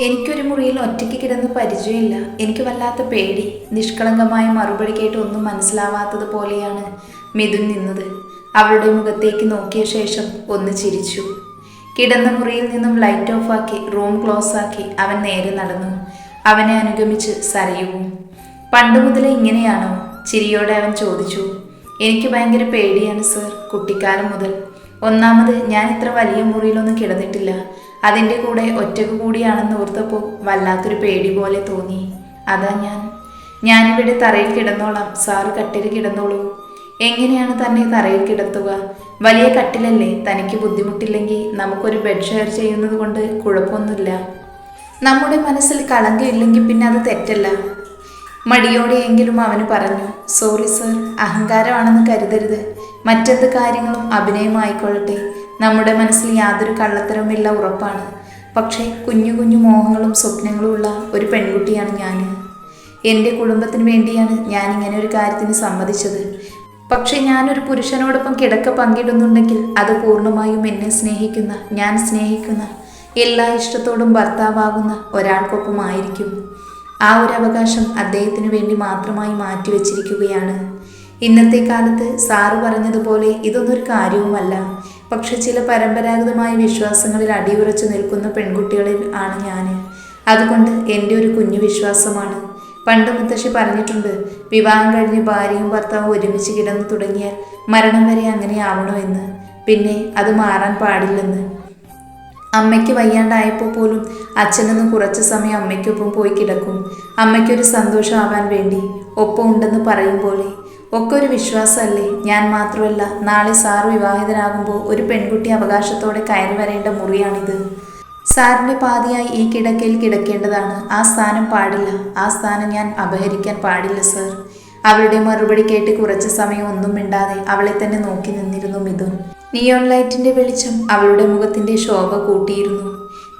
എനിക്കൊരു മുറിയിൽ ഒറ്റയ്ക്ക് കിടന്ന് പരിചയമില്ല. എനിക്ക് വല്ലാത്ത പേടി. നിഷ്കളങ്കമായ മറുപടി കേട്ട് ഒന്നും മനസ്സിലാവാത്തത് പോലെയാണ് മിഥുൻ നിന്നത്. അവളുടെ മുഖത്തേക്ക് നോക്കിയ ശേഷം ഒന്ന് ചിരിച്ചു. കിടന്ന മുറിയിൽ നിന്നും ലൈറ്റ് ഓഫാക്കി റൂം ക്ലോസ് ആക്കി അവൻ നേരെ നടന്നു. അവനെ അനുഗമിച്ച് സരയുവും. പണ്ട് മുതലേ ഇങ്ങനെയാണോ? ചിരിയോടെ അവൻ ചോദിച്ചു. എനിക്ക് ഭയങ്കര പേടിയാണ് സർ കുട്ടിക്കാലം മുതൽ. ഒന്നാമത് ഞാൻ ഇത്ര വലിയ മുറിയിലൊന്നും കിടന്നിട്ടില്ല. അതിന്റെ കൂടെ ഒറ്റയ്ക്ക് കൂടിയാണെന്ന് ഓർത്തപ്പോൾ വല്ലാത്തൊരു പേടി പോലെ തോന്നി. അതാ ഞാൻ. ഞാനിവിടെ തറയിൽ കിടന്നോളാം. സാറ് കട്ടിൽ കിടന്നോളൂ. എങ്ങനെയാണ് തന്നെ തറയിൽ കിടത്തുക? വലിയ കട്ടിലല്ലേ? തനിക്ക് ബുദ്ധിമുട്ടില്ലെങ്കിൽ നമുക്കൊരു ബെഡ് ഷെയർ ചെയ്യുന്നത് കൊണ്ട് കുഴപ്പമൊന്നുമില്ല. നമ്മുടെ മനസ്സിൽ കളങ്കമില്ലെങ്കിൽ പിന്നെ അത് തെറ്റല്ല. മടിയോടെയെങ്കിലും അവന് പറഞ്ഞു സോറി സർ അഹങ്കാരമാണെന്ന് കരുതരുത്. മറ്റെന്ത് കാര്യങ്ങളും അഭിനയമായിക്കൊള്ളട്ടെ. നമ്മുടെ മനസ്സിൽ യാതൊരു കള്ളത്തരവുമില്ല ഉറപ്പാണ്. പക്ഷേ കുഞ്ഞു കുഞ്ഞു മോഹങ്ങളും സ്വപ്നങ്ങളുമുള്ള ഒരു പെൺകുട്ടിയാണ് ഞാൻ എന്റെ കുടുംബത്തിന് വേണ്ടിയാണ് ഞാൻ ഇങ്ങനെ ഒരു കാര്യത്തിന് സമ്മതിച്ചത്. പക്ഷെ ഞാനൊരു പുരുഷനോടൊപ്പം കിടക്ക പങ്കിടുന്നുണ്ടെങ്കിൽ അത് പൂർണമായും എന്നെ സ്നേഹിക്കുന്ന ഞാൻ സ്നേഹിക്കുന്ന എല്ലാ ഇഷ്ടത്തോടും ഭർത്താവാകുന്ന ഒരാൾക്കൊപ്പമായിരിക്കും. ആ ഒരു അവകാശം അദ്ദേഹത്തിന് വേണ്ടി മാത്രമായി മാറ്റിവെച്ചിരിക്കുകയാണ്. ഇന്നത്തെ കാലത്ത് സാറ് പറഞ്ഞതുപോലെ ഇതൊന്നൊരു കാര്യവുമല്ല. പക്ഷെ ചില പരമ്പരാഗതമായ വിശ്വാസങ്ങളിൽ അടിയുറച്ചു നിൽക്കുന്ന പെൺകുട്ടികളിൽ ആണ് ഞാൻ അതുകൊണ്ട് എന്റെ ഒരു കുഞ്ഞു വിശ്വാസമാണ്. പണ്ട് മുത്തശ്ശി പറഞ്ഞിട്ടുണ്ട് വിവാഹം കഴിഞ്ഞ് ഭാര്യയും ഭർത്താവും ഒരുമിച്ച് കിടന്നു തുടങ്ങിയാൽ മരണം വരെ അങ്ങനെ ആവണമെന്ന്. പിന്നെ അത് മാറാൻ പാടില്ലെന്ന്. അമ്മയ്ക്ക് വയ്യാണ്ടായപ്പോൾ പോലും അച്ഛനൊന്ന് കുറച്ച് സമയം അമ്മയ്ക്കൊപ്പം പോയി കിടക്കും. അമ്മയ്ക്കൊരു സന്തോഷമാവാൻ വേണ്ടി ഒപ്പം ഉണ്ടെന്ന് പറയും പോലെ ഒക്കെ ഒരു വിശ്വാസമല്ലേ? ഞാൻ മാത്രമല്ല നാളെ സാർ വിവാഹിതനാകുമ്പോൾ ഒരു പെൺകുട്ടി അവകാശത്തോടെ കയറി വരേണ്ട മുറിയാണിത്. സാറിന്റെ പാതിയായി ഈ കിടക്കയിൽ കിടക്കേണ്ടതാണ്. ആ സ്ഥാനം പാടില്ല. ആ സ്ഥാനം ഞാൻ അപഹരിക്കാൻ പാടില്ല സർ. അവളുടെ മറുപടി കേട്ട് കുറച്ച് സമയം ഒന്നും മിണ്ടാതെ അവളെ തന്നെ നോക്കി നിന്നിരുന്നു മിഥുൻ. നിയോൺ ലൈറ്റിന്റെ വെളിച്ചം അവളുടെ മുഖത്തിന്റെ ശോഭ കൂട്ടിയിരുന്നു.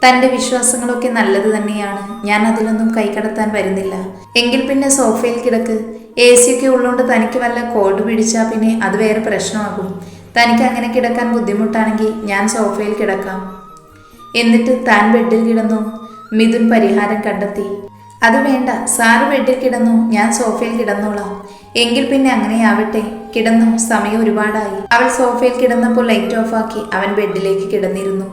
തന്റെ വിശ്വാസങ്ങളൊക്കെ നല്ലത് തന്നെയാണ്. ഞാൻ അതിലൊന്നും കൈകടത്താൻ വരുന്നില്ല. എങ്കിൽ പിന്നെ സോഫയിൽ കിടക്ക്. എ സി ഒക്കെ ഉള്ളതുകൊണ്ട് തനിക്ക് വല്ല കോൾഡ് പിടിച്ചാൽ പിന്നെ അത് വേറെ പ്രശ്നമാകും. തനിക്ക് അങ്ങനെ കിടക്കാൻ ബുദ്ധിമുട്ടാണെങ്കിൽ ഞാൻ സോഫയിൽ കിടക്കാം. എന്നിട്ട് താൻ ബെഡിൽ കിടന്നു. മിഥുൻ പരിഹാരം കണ്ടെത്തി. അത് വേണ്ട സാറ് ബെഡിൽ കിടന്നു ഞാൻ സോഫയിൽ കിടന്നോളാം. എങ്കിൽ പിന്നെ അങ്ങനെയാവട്ടെ. കിടന്നു സമയം ഒരുപാടായി. അവൾ സോഫയിൽ കിടന്നപ്പോൾ ലൈറ്റ് ഓഫാക്കി അവൻ ബെഡിലേക്ക് കിടന്നിരുന്നു.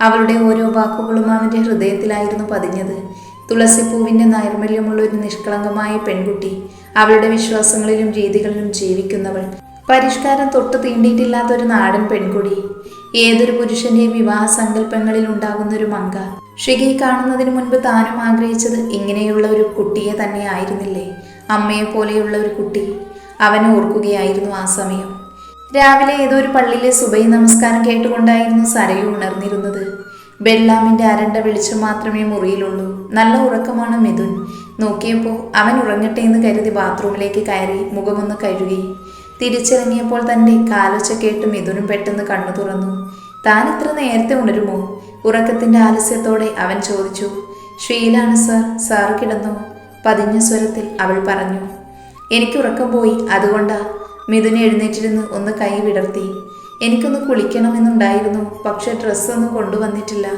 അവളുടെ ഓരോ വാക്കുകളും അവന്റെ ഹൃദയത്തിലായിരുന്നു പതിഞ്ഞത്. തുളസിപ്പൂവിന്റെ നൈർമല്യമുള്ള ഒരു നിഷ്കളങ്കമായ പെൺകുട്ടി. അവളുടെ വിശ്വാസങ്ങളിലും രീതികളിലും ജീവിക്കുന്നവൾ. പരിഷ്കാരം തൊട്ടു തീണ്ടിയിട്ടില്ലാത്ത ഒരു നാടൻ പെൺകുടി. ഏതൊരു പുരുഷന്റെയും വിവാഹ സങ്കല്പങ്ങളിൽ ഉണ്ടാകുന്ന ഒരു മങ്ക. ഷിഗി കാണുന്നതിന് മുൻപ് താനും ആഗ്രഹിച്ചത് ഇങ്ങനെയുള്ള ഒരു കുട്ടിയെ തന്നെ ആയിരുന്നില്ലേ? അമ്മയെ പോലെയുള്ള ഒരു കുട്ടി. അവൻ ഓർക്കുകയായിരുന്നു ആ സമയം. രാവിലെ ഏതോ ഒരു പള്ളിയിലെ സുബൈ നമസ്കാരം കേട്ടുകൊണ്ടായിരുന്നു സരയു ഉണർന്നിരുന്നത്. ബെല്ലാമിന്റെ അരണ്ട വെളിച്ചം മാത്രമേ മുറിയിലുള്ളൂ. നല്ല ഉറക്കമാണ് മിഥുൻ. നോക്കിയപ്പോൾ അവൻ ഉറങ്ങട്ടെ എന്ന് കരുതി ബാത്റൂമിലേക്ക് കയറി മുഖമൊന്ന് കഴുകി. തിരിച്ചിറങ്ങിയപ്പോൾ തന്റെ കാലൊച്ച കേട്ട് മിഥുനും പെട്ടെന്ന് കണ്ണു തുറന്നു. താൻ ഇത്ര നേരത്തെ ഉണരുമോ? ഉറക്കത്തിന്റെ ആലസ്യത്തോടെ അവൻ ചോദിച്ചു. ഷീലാണ് സാർ. സാർ കിടന്നു? പതിഞ്ഞ സ്വരത്തിൽ അവൾ പറഞ്ഞു. എനിക്ക് ഉറക്കം പോയി. അതുകൊണ്ടാ. മിഥുനെ എഴുന്നേറ്റിരുന്ന് ഒന്ന് കൈ വിടർത്തി. എനിക്കൊന്ന് കുളിക്കണമെന്നുണ്ടായിരുന്നു. പക്ഷെ ഡ്രസ്സൊന്നും കൊണ്ടുവന്നിട്ടില്ല.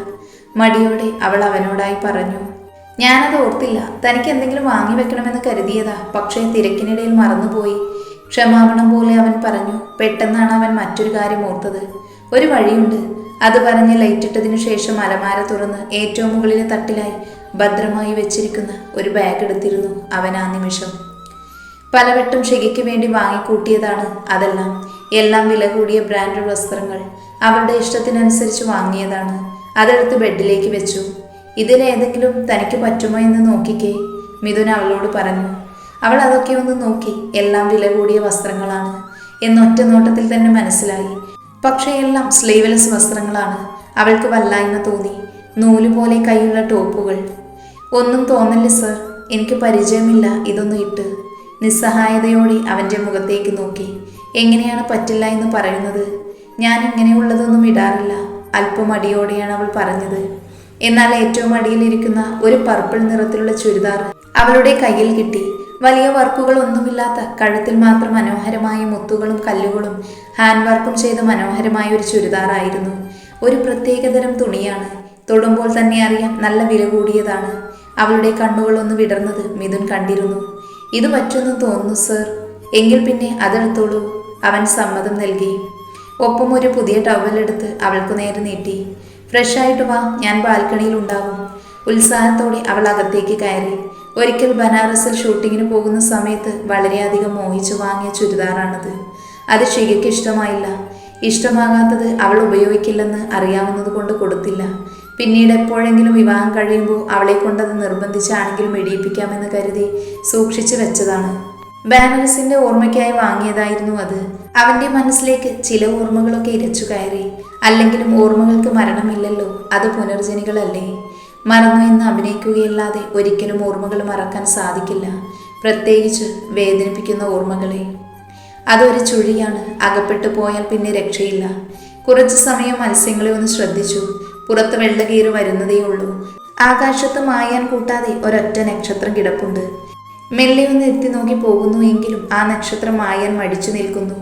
മടിയോടെ അവൾ അവനോടായി പറഞ്ഞു. ഞാനത് ഓർത്തില്ല. തനിക്ക് എന്തെങ്കിലും വാങ്ങി വെക്കണമെന്ന് കരുതിയതാ. പക്ഷേ തിരക്കിനിടയിൽ മറന്നുപോയി. ക്ഷമാപണം പോലെ അവൻ പറഞ്ഞു പെട്ടെന്നാണ് അവൻ മറ്റൊരു കാര്യം ഓർത്തത്. ഒരു വഴിയുണ്ട്. അത് പറഞ്ഞ് ലൈറ്റിട്ടതിനു ശേഷം അലമാര തുറന്ന് ഏറ്റവും മുകളിലെ തട്ടിലായി ഭദ്രമായി വെച്ചിരിക്കുന്ന ഒരു ബാഗ് എടുത്തിരുന്നു അവൻ ആ നിമിഷം. പലവട്ടം ഷെഗയ്ക്ക് വേണ്ടി വാങ്ങിക്കൂട്ടിയതാണ് അതെല്ലാം. എല്ലാം വില കൂടിയ ബ്രാൻഡ് വസ്ത്രങ്ങൾ. അവരുടെ ഇഷ്ടത്തിനനുസരിച്ച് വാങ്ങിയതാണ്. അതെടുത്ത് ബെഡിലേക്ക് വെച്ചു. ഇതിലേതെങ്കിലും തനിക്ക് പറ്റുമോ എന്ന് നോക്കിക്കേ മിഥുൻ അവളോട് പറഞ്ഞു. അവൾ അതൊക്കെ ഒന്ന് നോക്കി എല്ലാം വില കൂടിയ വസ്ത്രങ്ങളാണ് എന്നൊറ്റ നോട്ടത്തിൽ തന്നെ മനസ്സിലായി. പക്ഷേ എല്ലാം സ്ലീവ്ലെസ് വസ്ത്രങ്ങളാണ്. അവൾക്ക് വല്ലായ്മ തോന്നി. നൂൽ പോലെ കൈയുള്ള ടോപ്പുകൾ. ഒന്നും തോന്നില്ല സർ? എനിക്ക് പരിചയമില്ല ഇതൊന്നും ഇട്ട്. നിസ്സഹായതയോടെ അവന്റെ മുഖത്തേക്ക് നോക്കി. എങ്ങനെയാണ് പറ്റില്ല എന്ന് പറയുന്നത്? ഞാൻ ഇങ്ങനെയുള്ളതൊന്നും ഇടാറില്ല. അല്പം അടിയോടെയാണ് അവൾ പറഞ്ഞത്. എന്നാൽ ഏറ്റവും അടിയിലിരിക്കുന്ന ഒരു പർപ്പിൾ നിറത്തിലുള്ള ചുരിദാർ അവളുടെ കയ്യിൽ കിട്ടി. വലിയ വർക്കുകൾ ഒന്നുമില്ലാത്ത കഴുത്തിൽ മാത്രം മനോഹരമായ മുത്തുകളും കല്ലുകളും ഹാൻഡ് വർക്കും ചെയ്ത മനോഹരമായ ഒരു ചുരിദാറായിരുന്നു ഒരു പ്രത്യേകതരം തുണിയാണ്. തൊടുമ്പോൾ തന്നെ അറിയാം നല്ല വില കൂടിയതാണ്. അവളുടെ കണ്ണുകൾ ഒന്ന് വിടർന്നത് മിഥുൻ കണ്ടിരുന്നു. ഇത് പറ്റുമെന്ന് തോന്നുന്നു സർ. എങ്കിൽ പിന്നെ അതെടുത്തോളൂ അവൻ സമ്മതം നൽകി. ഒപ്പം ഒരു പുതിയ ടവലെടുത്ത് അവൾക്കു നേരെ നീട്ടി. ഫ്രഷായിട്ട് വാ ഞാൻ ബാൽക്കണിയിൽ ഉണ്ടാവും. ഉത്സാഹത്തോടെ അവൾ അകത്തേക്ക് കയറി. ഒരിക്കൽ ബനാറസിൽ ഷൂട്ടിങ്ങിന് പോകുന്ന സമയത്ത് വളരെയധികം മോഹിച്ചു വാങ്ങിയ ചുരിദാറാണത്. അത് ഷികയ്ക്ക് ഇഷ്ടമായില്ല. ഇഷ്ടമാകാത്തത് അവൾ ഉപയോഗിക്കില്ലെന്ന് അറിയാവുന്നത് കൊണ്ട് കൊടുത്തില്ല. പിന്നീട് എപ്പോഴെങ്കിലും വിവാഹം കഴിയുമ്പോൾ അവളെ കൊണ്ടത് നിർബന്ധിച്ചാണെങ്കിലും ഇടിയിപ്പിക്കാമെന്ന് കരുതി സൂക്ഷിച്ചു വെച്ചതാണ്. ബാനറസിന്റെ ഓർമ്മയ്ക്കായി വാങ്ങിയതായിരുന്നു അത്. അവന്റെ മനസ്സിലേക്ക് ചില ഓർമ്മകളൊക്കെ ഇരച്ചു കയറി. അല്ലെങ്കിലും ഓർമ്മകൾക്ക് മരണമില്ലല്ലോ അത് പുനർജനികളല്ലേ? മറന്നു എന്ന് അഭിനയിക്കുകയല്ലാതെ ഒരിക്കലും ഓർമ്മകൾ മറക്കാൻ സാധിക്കില്ല പ്രത്യേകിച്ച് വേദനിപ്പിക്കുന്ന ഓർമ്മകളെ. അതൊരു ചുഴിയാണ് അകപ്പെട്ടു പോയാൽ പിന്നെ രക്ഷയില്ല. കുറച്ചു സമയം മത്സ്യങ്ങളെ ഒന്ന് ശ്രദ്ധിച്ചു പുറത്ത് വെള്ളകീറ് വരുന്നതേ ഉള്ളൂ ആകാശത്ത് മായാൻ കൂട്ടാതെ ഒരൊറ്റ നക്ഷത്രം കിടപ്പുണ്ട്. മെല്ലെ ഒന്ന് എത്തി നോക്കി പോകുന്നു എങ്കിലും ആ നക്ഷത്രം മായൻ മടിച്ചു നിൽക്കുന്നു.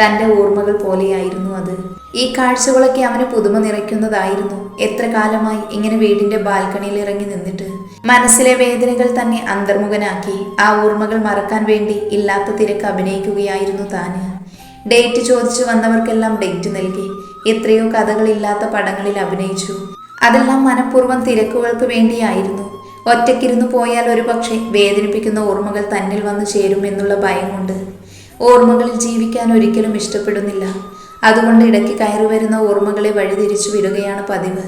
തന്റെ ഓർമ്മകൾ പോലെയായിരുന്നു അത്. ഈ കാഴ്ചകളൊക്കെ അവന് പുതുമ നിറയ്ക്കുന്നതായിരുന്നു. എത്ര കാലമായി ഇങ്ങനെ വീടിന്റെ ബാൽക്കണിയിൽ ഇറങ്ങി നിന്നിട്ട്. മനസ്സിലെ വേദനകൾ തന്നെ അന്തർമുഖനാക്കി. ആ ഓർമ്മകൾ മറക്കാൻ വേണ്ടി ഇല്ലാത്ത തിരക്ക് അഭിനയിക്കുകയായിരുന്നു താന്. ഡേറ്റ് ചോദിച്ചു വന്നവർക്കെല്ലാം ഡേറ്റ് നൽകി. എത്രയോ കഥകളില്ലാത്ത പടങ്ങളിൽ അഭിനയിച്ചു. അതെല്ലാം മനഃപൂർവം തിരക്കുകൾക്ക് വേണ്ടിയായിരുന്നു. ഒറ്റയ്ക്കിരുന്നു പോയാൽ ഒരു പക്ഷേ വേദനിപ്പിക്കുന്ന ഓർമ്മകൾ തന്നിൽ വന്നു ചേരും എന്നുള്ള ഭയമുണ്ട്. ഓർമ്മകളിൽ ജീവിക്കാൻ ഒരിക്കലും ഇഷ്ടപ്പെടുന്നില്ല. അതുകൊണ്ട് ഇടയ്ക്ക് കയറി വരുന്ന ഓർമ്മകളെ വഴിതിരിച്ചു വിടുകയാണ് പതിവ്.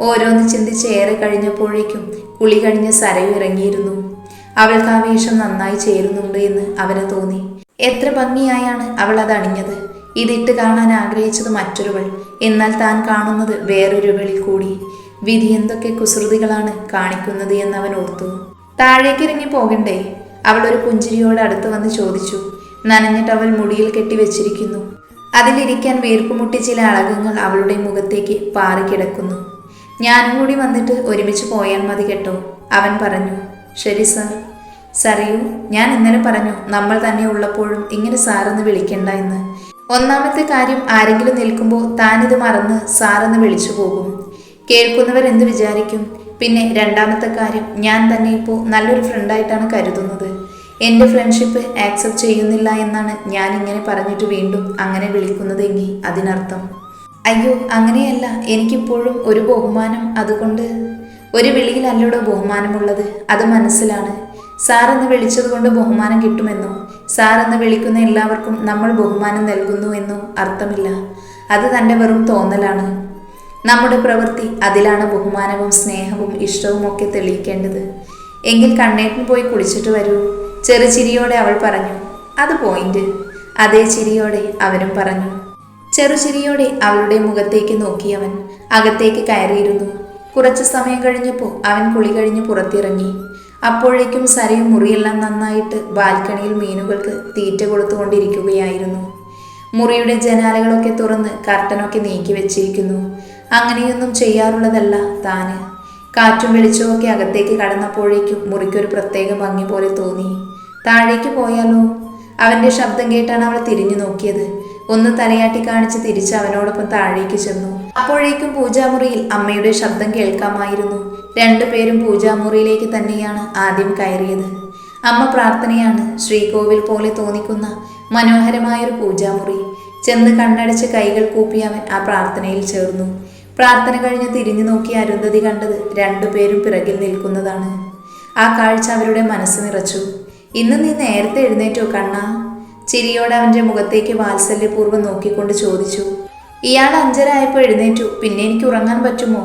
ഓരോന്ന് ചിന്തിച്ച് ഏറെ കഴിഞ്ഞപ്പോഴേക്കും കുളി കഴിഞ്ഞ് സരയു ഇറങ്ങിയിരുന്നു. അവൾക്ക് ആ വേഷം നന്നായി ചേരുന്നുണ്ട് എന്ന് അവന് തോന്നി. എത്ര ഭംഗിയായാണ് അവൾ അത് അണിഞ്ഞത്. ഇതിട്ട് കാണാൻ ആഗ്രഹിച്ചത് മറ്റൊരുവൾ. എന്നാൽ താൻ കാണുന്നത് വേറൊരുവളിൽ കൂടി. വിധി എന്തൊക്കെ കുസൃതികളാണ് കാണിക്കുന്നത് എന്ന് അവൻ ഓർത്തു. താഴേക്ക് ഇറങ്ങി പോകണ്ടേ? അവൾ ഒരു പുഞ്ചിരിയോട് അടുത്ത് വന്ന് ചോദിച്ചു. നനഞ്ഞിട്ട് അവൾ മുടിയിൽ കെട്ടി വെച്ചിരിക്കുന്നു. അതിലിരിക്കാൻ വീർപ്പുമുട്ടി ചില അളകങ്ങൾ അവളുടെ മുഖത്തേക്ക് പാറിക്കിടക്കുന്നു. ഞാനും കൂടി വന്നിട്ട് ഒരുമിച്ച് പോയാൽ മതി കേട്ടോ അവൻ പറഞ്ഞു. ശരി സാർ. സറിയൂ ഞാൻ ഇന്നലെ പറഞ്ഞു നമ്മൾ തന്നെ ഉള്ളപ്പോഴും ഇങ്ങനെ സാറെന്ന് വിളിക്കണ്ട എന്ന്. ഒന്നാമത്തെ കാര്യം ആരെങ്കിലും നിൽക്കുമ്പോൾ താനിത് മറന്ന് സാറെന്ന് വിളിച്ചു പോകും. കേൾക്കുന്നവർ എന്ത് വിചാരിക്കും? പിന്നെ രണ്ടാമത്തെ കാര്യം ഞാൻ തന്നെ ഇപ്പോൾ നല്ലൊരു ഫ്രണ്ടായിട്ടാണ് കരുതുന്നത്. എന്റെ ഫ്രണ്ട്ഷിപ്പ് ആക്സെപ്റ്റ് ചെയ്യുന്നില്ല എന്നാണ് ഞാൻ ഇങ്ങനെ പറഞ്ഞിട്ട് വീണ്ടും അങ്ങനെ വിളിക്കുന്നതെങ്കിൽ അതിനർത്ഥം. അയ്യോ അങ്ങനെയല്ല. എനിക്കിപ്പോഴും ഒരു ബഹുമാനം അതുകൊണ്ട്. ഒരു വിളിയിലല്ലോ ബഹുമാനമുള്ളത്? അത് മനസ്സിലാണ്. സാർ എന്ന് വിളിച്ചത് കൊണ്ട് ബഹുമാനം കിട്ടുമെന്നോ? സാർ എന്ന് വിളിക്കുന്ന എല്ലാവർക്കും നമ്മൾ ബഹുമാനം നൽകുന്നു എന്നോ അർത്ഥമില്ല. അത് തന്റെ വെറും തോന്നലാണ്. നമ്മുടെ പ്രവൃത്തി അതിലാണ് ബഹുമാനവും സ്നേഹവും ഇഷ്ടവും ഒക്കെ തെളിയിക്കേണ്ടത്. എങ്കിൽ കണ്ണേട്ടൻ പോയി കുളിച്ചിട്ട് വരൂ. ചെറു ചിരിയോടെ അവൾ പറഞ്ഞു അത് പോയിന്റ്. അതേ ചിരിയോടെ അവരും പറഞ്ഞു. ചെറുചിരിയോടെ അവളുടെ മുഖത്തേക്ക് നോക്കിയവൻ അകത്തേക്ക് കയറിയിരുന്നു. കുറച്ചു സമയം കഴിഞ്ഞപ്പോൾ അവൻ കുളി കഴിഞ്ഞ് പുറത്തിറങ്ങി. അപ്പോഴേക്കും സരയും മുറിയെല്ലാം നന്നായിട്ട് ബാൽക്കണിയിൽ മീനുകൾക്ക് തീറ്റ കൊടുത്തുകൊണ്ടിരിക്കുകയായിരുന്നു മുറിയുടെ ജനാലകളൊക്കെ തുറന്ന് കർട്ടനൊക്കെ നീക്കി വെച്ചിരിക്കുന്നു. അങ്ങനെയൊന്നും ചെയ്യാറുള്ളതല്ല താന്. കാറ്റും വെളിച്ചമൊക്കെ അകത്തേക്ക് കടന്നപ്പോഴേക്കും മുറിക്കൊരു പ്രത്യേക ഭംഗി പോലെ തോന്നി. താഴേക്ക് പോയാലോ? അവന്റെ ശബ്ദം കേട്ടാണ് അവൾ തിരിഞ്ഞു നോക്കിയത്. ഒന്ന് തലയാട്ടി കാണിച്ച് തിരിച്ച് അവനോടൊപ്പം താഴേക്ക് ചെന്നു. അപ്പോഴേക്കും പൂജാമുറിയിൽ അമ്മയുടെ ശബ്ദം കേൾക്കാമായിരുന്നു. രണ്ടുപേരും പൂജാമുറിയിലേക്ക് തന്നെയാണ് ആദ്യം കയറിയത്. അമ്മ പ്രാർത്ഥനയാണ് ശ്രീകോവിൽ പോലെ തോന്നിക്കുന്ന മനോഹരമായൊരു പൂജാമുറി. ചെന്ന് കണ്ണടച്ച് കൈകൾ കൂപ്പി അവൻ ആ പ്രാർത്ഥനയിൽ ചേർന്നു. പ്രാർത്ഥന കഴിഞ്ഞ് തിരിഞ്ഞു നോക്കി അരുന്ധതി കണ്ടത് രണ്ടുപേരും പിറകിൽ നിൽക്കുന്നതാണ്. ആ കാഴ്ച അവരുടെ മനസ്സ് നിറച്ചു. ഇന്ന് നീ നേരത്തെ എഴുന്നേറ്റോ കണ്ണ? ചിരിയോടെ അവന്റെ മുഖത്തേക്ക് വാത്സല്യപൂർവം നോക്കിക്കൊണ്ട് ചോദിച്ചു. ഇയാൾ അഞ്ചരായപ്പോൾ എഴുന്നേറ്റു. പിന്നെ എനിക്ക് ഉറങ്ങാൻ പറ്റുമോ?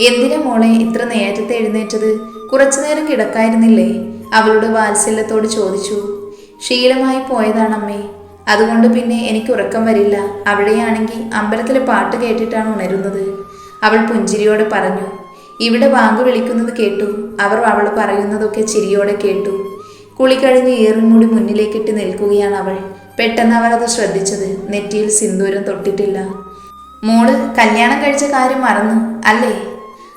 എന്തിനാ മോളെ ഇത്ര നേരത്തെ എഴുന്നേറ്റത്? കുറച്ചു നേരം കിടക്കായിരുന്നില്ലേ? അവളുടെ വാത്സല്യത്തോട് ചോദിച്ചു. ശീലമായി പോയതാണമ്മേ. അതുകൊണ്ട് പിന്നെ എനിക്ക് ഉറക്കം വരില്ല. അവിടെയാണെങ്കിൽ അമ്പലത്തിലെ പാട്ട് കേട്ടിട്ടാണ് ഉണരുന്നത്. അവൾ പുഞ്ചിരിയോടെ പറഞ്ഞു. ഇവിടെ വാങ്ക് വിളിക്കുന്നത് കേട്ടു. അവർ അവൾ പറയുന്നതൊക്കെ ചിരിയോടെ കേട്ടു. കുളി കഴിഞ്ഞ് ഏറുമുടി മുന്നിലേക്കിട്ട് നിൽക്കുകയാണ് അവൾ. പെട്ടെന്ന് അവർ അത് ശ്രദ്ധിച്ചത്. നെറ്റിയിൽ സിന്ദൂരം തൊട്ടിട്ടില്ല. മോൾ കല്യാണം കഴിച്ച കാര്യം മറന്നു അല്ലേ?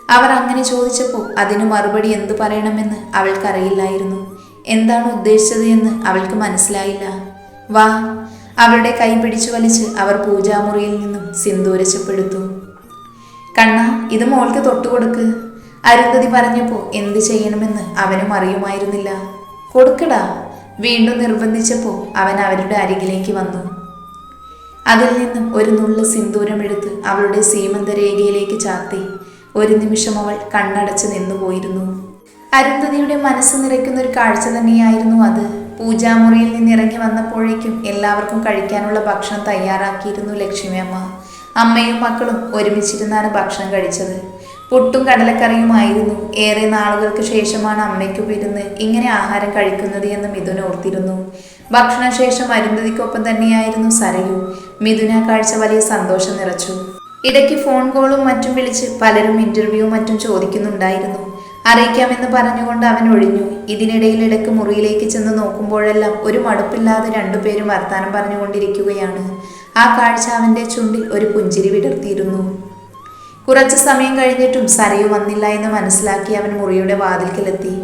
അവർ അങ്ങനെ ചോദിച്ചപ്പോൾ അതിന് മറുപടി എന്തു പറയണമെന്ന് അവൾക്കറിയില്ലായിരുന്നു. എന്താണ് ഉദ്ദേശിച്ചത് എന്ന് അവൾക്ക് മനസ്സിലായില്ല. വാ. അവരുടെ കൈ പിടിച്ചു വലിച്ച് അവർ പൂജാമുറിയിൽ നിന്നും സിന്ദൂരശപ്പെടുത്തു കണ്ണ ഇത് മോൾക്ക് തൊട്ടുകൊടുക്ക്. അരുന്ധതി പറഞ്ഞപ്പോൾ എന്ത് ചെയ്യണമെന്ന് അവനും അറിയുമായിരുന്നില്ല. കൊടുക്കടാ. വീണ്ടും നിർബന്ധിച്ചപ്പോൾ അവൻ അവരുടെ അരികിലേക്ക് വന്നു. അതിൽ നിന്നും ഒരു നുള്ളു സിന്ദൂരമെടുത്ത് അവളുടെ സീമന്തരേഖയിലേക്ക് ചാത്തി. ഒരു നിമിഷം അവൾ കണ്ണടച്ച് നിന്നുപോയിരുന്നു. അരുന്ധതിയുടെ മനസ്സ് നിറയ്ക്കുന്ന ഒരു കാഴ്ച തന്നെയായിരുന്നു അത്. പൂജാമുറിയിൽ നിന്ന് ഇറങ്ങി വന്നപ്പോഴേക്കും എല്ലാവർക്കും കഴിക്കാനുള്ള ഭക്ഷണം തയ്യാറാക്കിയിരുന്നു ലക്ഷ്മി അമ്മ. അമ്മയും മക്കളും ഒരുമിച്ചിരുന്നാണ് ഭക്ഷണം കഴിച്ചത്. പുട്ടും കടലക്കറിയുമായിരുന്നു ഏറെ നാളുകൾക്ക് ശേഷമാണ് അമ്മയ്ക്കും ഇരുന്ന് ഇങ്ങനെ ആഹാരം കഴിക്കുന്നത് എന്ന് മിഥുൻ ഓർത്തിരുന്നു. ഭക്ഷണശേഷം അരുന്ധതിക്കൊപ്പം തന്നെയായിരുന്നു സരയു. മിഥുന കാഴ്ച വലിയ സന്തോഷം നിറച്ചു. ഇടയ്ക്ക് ഫോൺ കോളും മറ്റും വിളിച്ച് പലരും ഇന്റർവ്യൂ മറ്റും ചോദിക്കുന്നുണ്ടായിരുന്നു. അറിയിക്കാമെന്ന് പറഞ്ഞുകൊണ്ട് അവൻ ഒഴിഞ്ഞു. ഇതിനിടയിൽ ഇടയ്ക്ക് മുറിയിലേക്ക് ചെന്ന് നോക്കുമ്പോഴെല്ലാം ഒരു മടുപ്പില്ലാതെ രണ്ടുപേരും വർത്താനം പറഞ്ഞുകൊണ്ടിരിക്കുകയാണ്. ആ കാഴ്ച അവന്റെ ചുണ്ടിൽ ഒരു പുഞ്ചിരി വിടർത്തിയിരുന്നു. കുറച്ചു സമയം കഴിഞ്ഞിട്ടും സരയു വന്നില്ല എന്ന് മനസ്സിലാക്കി അവൻ മുറിയുടെ വാതിൽക്കലെത്തി.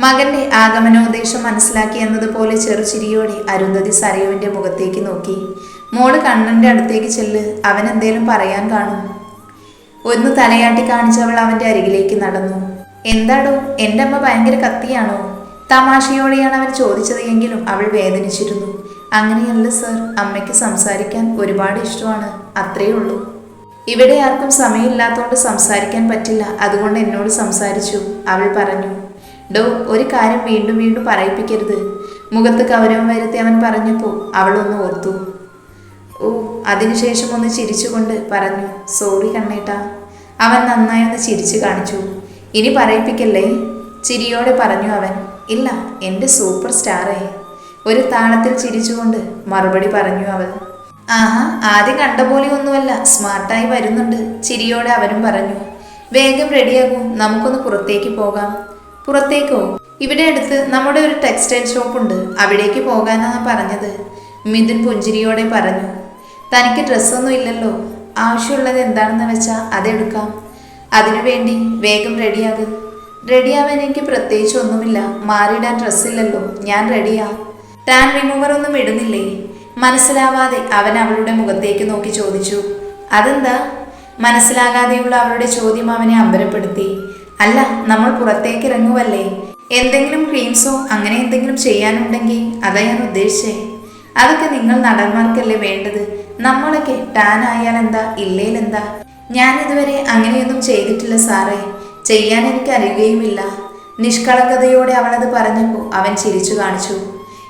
മകന്റെ ആഗമനോദ്ദേശം മനസ്സിലാക്കി എന്നതുപോലെ ചെറുചിരിയോടെ അരുന്ധതി സരയുവിന്റെ മുഖത്തേക്ക് നോക്കി. മോൾ കണ്ണന്റെ അടുത്തേക്ക് ചെല്ല് അവൻ എന്തേലും പറയാൻ കാണും. ഒന്ന് തലയാട്ടി കാണിച്ചവൾ അവന്റെ അരികിലേക്ക് നടന്നു. എന്താടോ എന്റെ അമ്മ ഭയങ്കര കത്തിയാണോ? തമാശയോടെയാണ് അവൻ ചോദിച്ചത് എങ്കിലും അവൾ വേദനിച്ചിരുന്നു. അങ്ങനെയല്ല സർ അമ്മയ്ക്ക് സംസാരിക്കാൻ ഒരുപാട് ഇഷ്ടമാണ് അത്രയേ ഉള്ളൂ. ഇവിടെ ആർക്കും സമയമില്ലാത്തതുകൊണ്ട് സംസാരിക്കാൻ പറ്റില്ല അതുകൊണ്ട് എന്നോട് സംസാരിച്ചു അവൾ പറഞ്ഞു. ഡോ ഒരു കാര്യം വീണ്ടും വീണ്ടും പറയിപ്പിക്കരുത്. മുഖത്ത് കൗരവം വരുത്തി അവൻ പറഞ്ഞപ്പോൾ അവളൊന്ന് ഓർത്തു. ഓ അതിനുശേഷം ഒന്ന് ചിരിച്ചുകൊണ്ട് പറഞ്ഞു സോറി കണ്ണേട്ടാ. അവൻ നന്നായി ഒന്ന് ചിരിച്ചു കാണിച്ചു. ഇനി പറയിപ്പിക്കല്ലേ? ചിരിയോടെ പറഞ്ഞു അവൻ. ഇല്ല എന്റെ സൂപ്പർ സ്റ്റാറേ ഒരു താളത്തിൽ ചിരിച്ചുകൊണ്ട് മറുപടി പറഞ്ഞു അവൾ. ആഹാ ആദ്യം കണ്ട പോലെ ഒന്നുമല്ല സ്മാർട്ടായി വരുന്നുണ്ട് ചിരിയോടെ അവനും പറഞ്ഞു. വേഗം റെഡിയാകൂ നമുക്കൊന്ന് പുറത്തേക്ക് പോകാം. പുറത്തേക്കോ? ഇവിടെ അടുത്ത് നമ്മുടെ ഒരു ടെക്സ്റ്റൈൽ ഷോപ്പ് ഉണ്ട് അവിടേക്ക് പോകാനാണ് പറഞ്ഞത്. മിഥുൻ പുഞ്ചിരിയോടെ പറഞ്ഞു. തനിക്ക് ഡ്രസ്സൊന്നും ഇല്ലല്ലോ. ആവശ്യമുള്ളത് എന്താണെന്ന് വെച്ചാൽ അതെടുക്കാം. അതിനുവേണ്ടി വേഗം റെഡിയാകും റെഡിയാവാൻ എനിക്ക് പ്രത്യേകിച്ച് ഒന്നുമില്ല. മാറിയിടാൻ ഡ്രസ്സില്ലല്ലോ ഞാൻ റെഡിയാ ടാൻ റിമൂവർ ഒന്നും ഇടുന്നില്ലേ? മനസ്സിലാവാതെ അവൻ അവളുടെ മുഖത്തേക്ക് നോക്കി ചോദിച്ചു. അതെന്താ? മനസ്സിലാകാതെയുള്ള അവളുടെ ചോദ്യം അവനെ അമ്പരപ്പെടുത്തി. അല്ല നമ്മൾ പുറത്തേക്ക് ഇറങ്ങുവല്ലേ? എന്തെങ്കിലും ക്രീംസോ അങ്ങനെ എന്തെങ്കിലും ചെയ്യാനുണ്ടെങ്കിൽ അതാ ഞാൻ ഉദ്ദേശിച്ചേ. അതൊക്കെ നിങ്ങൾ നടന്മാർക്കല്ലേ വേണ്ടത്? നമ്മളൊക്കെ ടാൻ ആയാൽ എന്താ ഇല്ലേലെന്താ? ഞാൻ ഇതുവരെ അങ്ങനെയൊന്നും ചെയ്തിട്ടില്ല സാറേ. ചെയ്യാൻ എനിക്ക് അറിയുകയുമില്ല. നിഷ്കളങ്കതയോടെ അവളത് പറഞ്ഞപ്പോൾ അവൻ ചിരിച്ചു കാണിച്ചു.